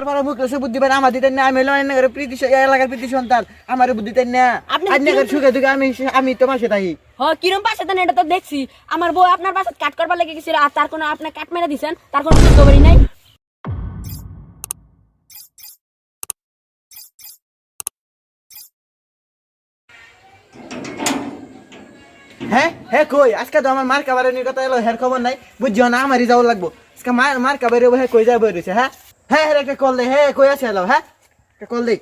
উত্তর পাড়া মুখ রসে বুদ্ধি পারে আমার দিতেন না আমি হলাম এলাকার প্রীতি এলাকার প্রীতি সন্তান আমার বুদ্ধি দেন না। আপনার সুখে দুঃখে আমি আমি তোমার সাথে হ কিরম পাশে দেন এটা তো দেখছি। আমার বউ আপনার পাশে কাট করবার লেগে গেছিল আর তার কোনো আপনি কাট মেরে দিছেন তার কোনো বুঝতে নাই। হ্যাঁ হ্যাঁ কই? আজকে তো আমার মার কাবারের নিয়ে কথা এলো হের খবর নাই। বুঝছ না আমারই যাওয়া লাগবো। আজকে মার মার কাবারে হ্যাঁ কই যাব রয়েছে হ্যাঁ? হ্যাঁ হ্যাঁ কল দে। হ্যাঁ কই আছে এলো হ্যাঁ? কল দে।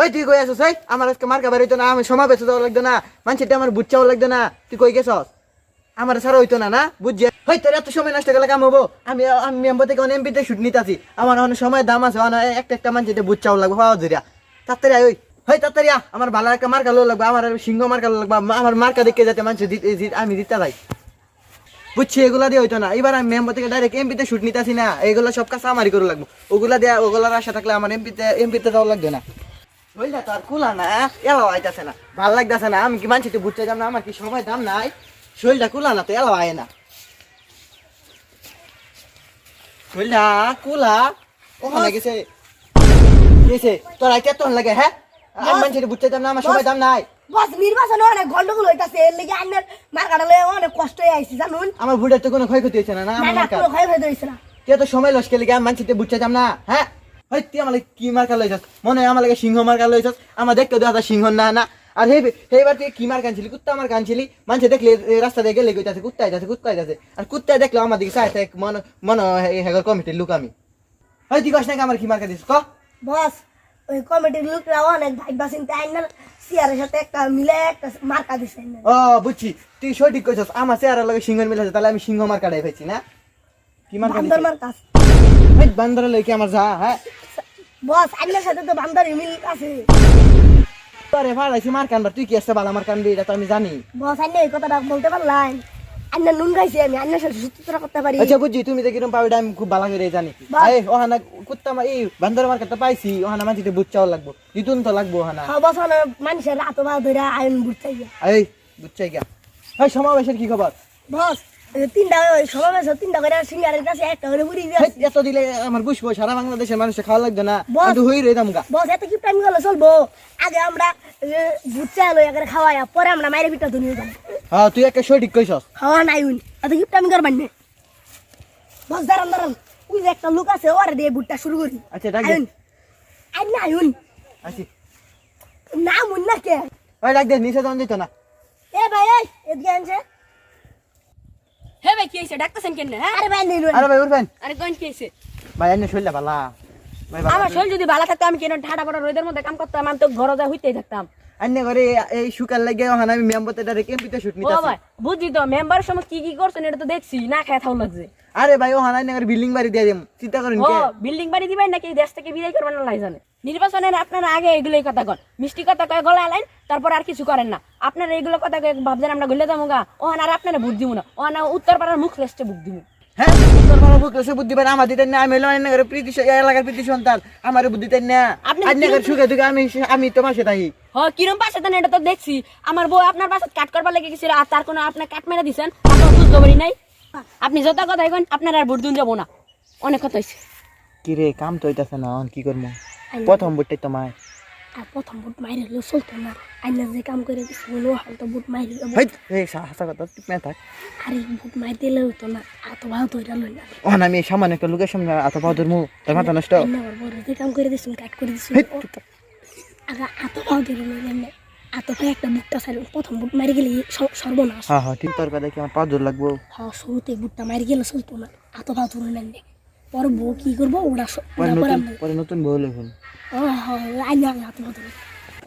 হই, তুই কই আছিস? হই, আমার আজকে মার কাবারে হইতো না, আমি সমাবেশে যাওয়া লাগতো না, মানুষটা আমার বুঝছাও লাগতো না। তুই কই গেছস? আমার সারা হইতো না না? বুঝছি? হই, তোর এত সময় নষ্ট গেলে কাম হব? আমি আমি মেম্বার থেকে অনেক শুট নিতে আছি আমার অনেক সময় দাম আছে, অনেক একটা একটা মানুষটা বুঝছাও লাগবে পাওয়া ধরিয়া। তাড়াতাড়ি আয়, ওই। হই, তাড়াতাড়ি আমার ভালো একটা মার্কা লো লাগবে, আমার সিংহ মার্কা লাগবে আমা- আমার মার্কা দেখে যাতে মানুষ আমি দিতে যাই বুঝছি এগুলা দিয়ে হইতো না। এবার আমি মেম্বার থেকে ডাইরেক্ট এমপিতে শুট নিতে আসি না। এগুলো সব কাজ আমারই করে লাগবো। ওগুলা দিয়ে ওগুলার আশা থাকলে আমার এমপিতে এমপিতে যাওয়া লাগবে না। বুঝলা তো আর কুলা না এলাও আইতাছে না। ভালো লাগতেছে না আমি কি মানছি তুই বুঝতে যাম না? আমার কি সময় দাম নাই? শরীরটা কুলা না তো এলাও আয় না। শরীরটা কুলা? ওখানে গেছে। গেছে। তোর আইতে তোর লাগে হ্যাঁ? আমি মানছি তুই বুঝতে যাম না আমার সময় দাম নাই। বস নির্বাচনে অনেক গন্ডগোল হইতাছে এর লেগে আইনের মার কাটালে অনেক কষ্ট হয়ে আইছি জানুন? আমার ভুলের তো কোনো ক্ষয়ক্ষতি হয়েছে না না না আমার না মার্কা? কোনো ভয় ভয় ধরিস না। তুই তো সময় আমি মানছি না? হ্যাঁ? হই তুই আমার লাগে কি মার্কা লইছস মনে হয় আমার লাগে সিংহ মার্কা লইছস আমার দেখতে দেখা সিংহ না না। আর হে হেবার তুই কি মার কানছিলি কুত্তা মার কানছিলি মানুষে দেখলে রাস্তা দিয়ে গেলে কইতাছে কুত্তা যাচ্ছে কুত্তা যাচ্ছে। আর কুত্তা দেখলে আমার দিকে চাইতে মন মন হেগর কমিটির লোক আমি। হই তুই নাকি আমার কি মার্কা দিস ক? বস ওই কমিটির লোকরা অনেক ভাইবা চিন্তা আইনার সিয়ারের সাথে একটা মিলে একটা মার্কা দিছে ও বুঝছি। তুই সঠিক কইছস আমার চেহারা লাগে সিংহ মিলেছে তাহলে আমি সিংহ মার্কাটাই পাইছি না? কি মার্কা বান্দর দিস মার্কা আছে। বান্দর লইকে আমার যা হ্যাঁ? বস আইনের সাথে তো বান্দর মিল আছে। তোরে ভাড়াইছি মার কানবার তুই কি আসতে বালা মার্কান কানবি এটা তো আমি জানি। বস এই কথাটা বলতে পারলাই। আইনার নুন খাইছি আমি সূত্র করতে পারি। আচ্ছা বুঝছি তুমি যে কিরম পাবে আমি খুব ভালো করে জানি। ওহানা কুত্তা এই বান্দর পাইছি ওহানা মানছিতে বুচ্চাও লাগবো। দিতুন তো লাগবো ওহানা। হ্যাঁ বস মানে মানুষের রাত বা ধরে আইন গিয়া এই বুচ্চাই গা এই সমাবেশের কি খবর? বস তিনটা সমাবেশ তিনটা করে সিঙ্গারের কাছে একটা করে বুড়ি এত দিলে আমার বুঝব সারা বাংলাদেশের মানুষের খাওয়া লাগবে না। বস। কিন্তু হই রে দামগা বস এত কি প্রেম গেলে চলবো? আগে আমরা বুচ্চা এলো একের খাওয়াই পরে আমরা মায়ের পিঠা ধরে যাব। হ্যাঁ তুই একটা সঠিক কইছস। খাওয়া নাই উনি। এত কি প্রেম করবেন না বস দাঁড়ান দাঁড়ান। ওই যে একটা লোক আছে ওরে দিয়ে বুটটা শুরু করি। আচ্ছা ডাক দে। আইন আইন না আইন আছি না মুন না কে? ওই ডাক দে নিচে দন দিত না। এ ভাই এই এদিকে আনছে। হে ভাই কি হয়েছে ডাক্তারছেন কেন হ্যাঁ? আরে ভাই নিল আরে ভাই উঠবেন। আরে কোন কি হয়েছে ভাই এনে ভাই ভালো আমার শরীর যদি ভালো থাকতো আমি কেন ঠাডা পড়া রোদের মধ্যে কাম করতাম? আমি তো ঘরে যা হইতেই থাকতাম। আন্নে করে এই সুকার লাগে ওহানা আমি মেম্বতে ডাইরেক্ট এমপিতে শুট নিতাছি। ভাই তো মেম্বারের সময় কি কি করছেন এটা তো দেখছি না খায় থাও লাগছে। আরে ভাই ওহানা আন্নে বিল্ডিং বাড়ি দিয়ে চিন্তা করেন ও বিল্ডিং বাড়ি দিবেন নাকি দেশ থেকে বিদায় করবেন না জানে। নির্বাচনের আপনারা আগে এগুলোই কথা কন। মিষ্টি কথা কয়ে গলা আলাইন তারপর আর কিছু করেন না। আপনারা এগুলো কথা ভাবছেন আমরা গলে যাব গা। ও আর আপনারা ভোট দিব না। ও না উত্তর পাড়ার মুখ লেস্টে বুক দিব। হ্যাঁ উত্তর ভালো বুক রসে বুদ্ধি পারে আমার দিতেন না আমি হলাম এলাকার প্রীতি এলাকার প্রীতি সন্তান আমার বুদ্ধি দেন না। আপনি সুখে দুঃখে আমি আমি তোমার সাথে থাকি। হ কিরম পাশে দেন এটা তো দেখছি। আমার বউ আপনার পাশে কাট করবার লেগে গেছিল আর তার কোনো আপনার কাট মেরে দিছেন আপনার বুঝতে পারি নাই। আপনি যত কথা এখন আপনার আর ভোট দিন যাব না। অনেক কথা হয়েছে কি রে কাম তো হইতাছে না কি করব? প্রথম বুটটাই তোমায় আর প্রথম বুট মাইরে হলো চলতো না আইনার যে কাম করে বলো হয়তো বুট মাইরে হাসা কথা থাক। আরে বুট মাইর দিলে হতো না এত তো এটা লই না। ওখানে আমি সামান্য একটা লোকের সামনে এত ধরমু তোর মাথা নষ্ট। আইনা যে কাম করে দিচ্ছেন কাট করে হেই, আগে এত ভালো ধরে না এত ভাই একটা বুটটা চাইল প্রথম বুট মারি গেলে সর্বনাশ। হ্যাঁ হ্যাঁ ঠিক তোর কথা কি আমার পা দূর লাগবো। হ্যাঁ শুরুতে বুটটা মারি গেলে চলতো না এত ভালো ধরে নেন পরে বউ কি করব? ওরা পরে নতুন বউ লেখুন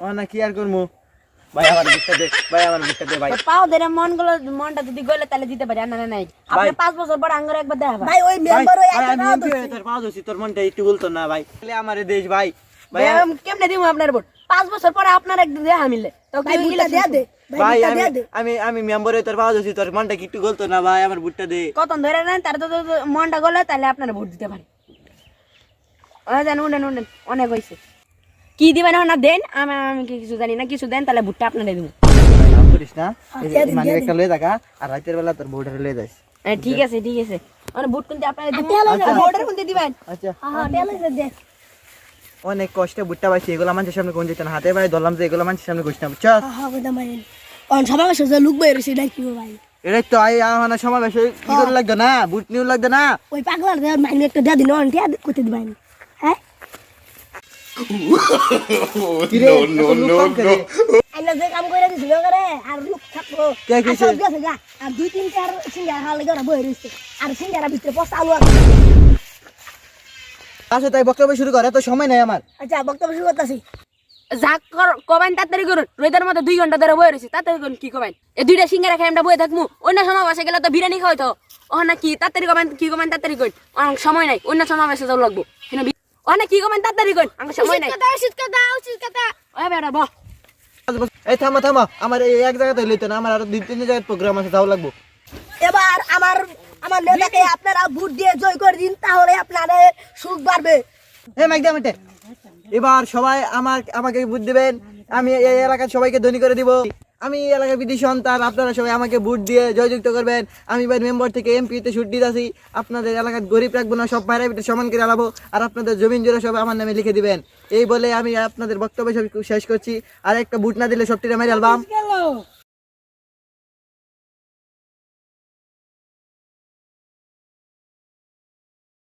ও না কি আর করব ভাই আমার বুটটা দে ভাই আমার বুটটা দে ভাই। পাও ধরে মনগুলো মনটা যদি গলে তাহলে দিতে পারি না নাই। আপনি পাঁচ বছর পর আঙ্গুর একবার দেখা ভাই ওই মেম্বার ওই তোর তোর মনটা একটু বলতো না ভাই। তাহলে আমার দেশ ভাই। ভাই কেমনে দিব আপনার ভোট পাঁচ বছর পরে আপনার একদিন দেখা মিললে। তো দে। ভাই ভাই আমি আমি আমি মেম্বার তোর পা ধরছি তোর মনটা কি একটু বলতো না ভাই আমার বুটটা দে। কত ধরে নেন তার তো মনটা গলে তাহলে আপনারা ভোট দিতে পারি জান উঠেন উঠেন অনেক হয়েছে কি দিবেন না দেন? আমি আমি কিছু জানি না কিছু দেন তাহলে ভোটটা আপনারা দেবো। করিস না। মানে একটা লয়ে থাকা আর রাতের বেলা তোর বউটা লয়ে যাস। ঠিক আছে ঠিক আছে। মানে বুট কিনতে আপনারা আচ্ছা। ভোটের কিনতে দিবেন? আচ্ছা। হ্যাঁ অনেক কষ্টে বুটটা পাইছি এগুলো মানুষের সামনে কোন যেত না। হাতে পায়ে ধরলাম যে এগুলো মানুষের সামনে ঘুষতাম বুঝছ? অন সবাই সে লুক বাইরে সে ডাকি ভাই? এটাই তো আই আমার সমাবেশে কি করে লাগতো না? বুট নিউ লাগতো না? ওই পাগলার দে মাইনে একটা দে দিন অন টিয়া করতে দিবাই হ্যাঁ? আর কে দুই তিন চার সিঙ্গার হালে করে বই রইছে। আর সিঙ্গারা ভিতরে পচা আলু আছে। আচ্ছা তাই বক্তব্য শুরু করে এত সময় নাই আমার। আচ্ছা বক্তব্য শুরু করতেছি। যা কর- কবেন তাড়াতাড়ি করুন। রোদের মধ্যে দুই ঘণ্টা ধরে বয়ে রয়েছে তাড়াতাড়ি করুন কি কবেন এই দুইটা সিঙ্গারা খাই আমরা বয়ে থাকব অন্য সমাবেশে গেলে তো বিরিয়ানি খাওয়াই তো। ওখানে কি? তাড়াতাড়ি কবেন কি কবেন তাড়াতাড়ি করুন। অনেক সময় নাই অন্য সমাবেশে যাও লাগবো। এখানে বি- কি কবেন তাড়াতাড়ি করুন আমার সময় নাই। উচিত কথা উচিত কথা ওই বেড়া বহ। এই থামো থামো আমার এই এক জায়গাতে লইতো না আমার আরও দুই তিন জায়গায় প্রোগ্রাম আছে যাও লাগবো। এবার আমার আমার নেতাকে আপনারা ভোট দিয়ে জয় করে দিন তাহলে আপনাদের সুখ বাড়বে। মাইক এবার সবাই আমার, আমাকে ভোট দিবেন। আমি এই এলাকার সবাইকে ধনী করে দিব। আমি এই এলাকার বিধি সন্তান, আপনারা সবাই আমাকে ভোট দিয়ে জয়যুক্ত করবেন। আমি এবার মেম্বার থেকে এমপিতে ছুট দিতে আসি আপনাদের এলাকার গরিব রাখব না, সব ভাইরা ভিতরে সমান করে আলাবো আর আপনাদের জমিন জোড়া সবাই আমার নামে লিখে দিবেন। এই বলে আমি আপনাদের বক্তব্য সব শেষ করছি। আর একটা ভোট না দিলে সবটিটা মেরে আলবাম